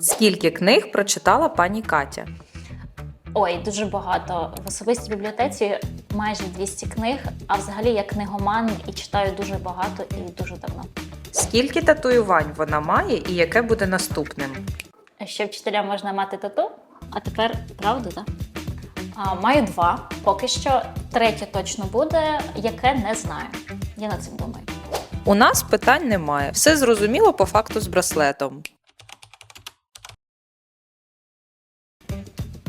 Скільки книг прочитала пані Катя? Ой, дуже багато. В особистій бібліотеці майже 200 книг, а взагалі я книгоман і читаю дуже багато і дуже давно. Скільки татуювань вона має і яке буде наступним? Ще вчителям можна мати тату, а тепер правда, так? А, маю два. Поки що третє точно буде, яке не знаю. Я над цим думаю. У нас питань немає. Все зрозуміло по факту з браслетом.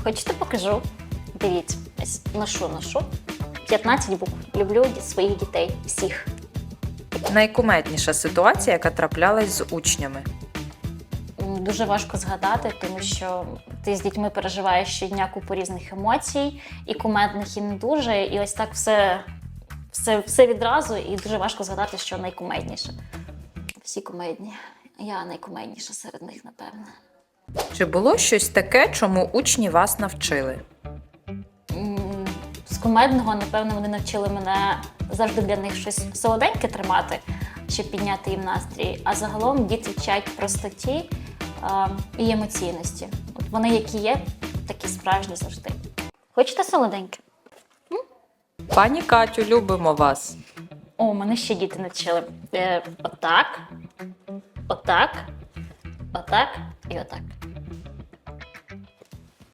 Хочете покажу? Дивіться, ось ношу, ношу. 15 букв. Люблю своїх дітей, всіх. Найкуметніша ситуація, яка траплялась з учнями. Дуже важко згадати, тому що ти з дітьми переживаєш щодня купу різних емоцій, і кумедних, і не дуже. І ось так все, все, все відразу, і дуже важко згадати, що найкумедніше. Всі кумедні. Я найкумедніша серед них, напевне. Чи було щось таке, чому учні вас навчили? З кумедного, напевно, вони навчили мене завжди для них щось солоденьке тримати, щоб підняти їм настрій. А загалом діти вчать простоті а, і емоційності. От вони, які є, такі справжні завжди. Хочете солоденьке? Пані Катю, любимо вас. О, мене ще діти навчили. Е, отак, отак, отак і отак.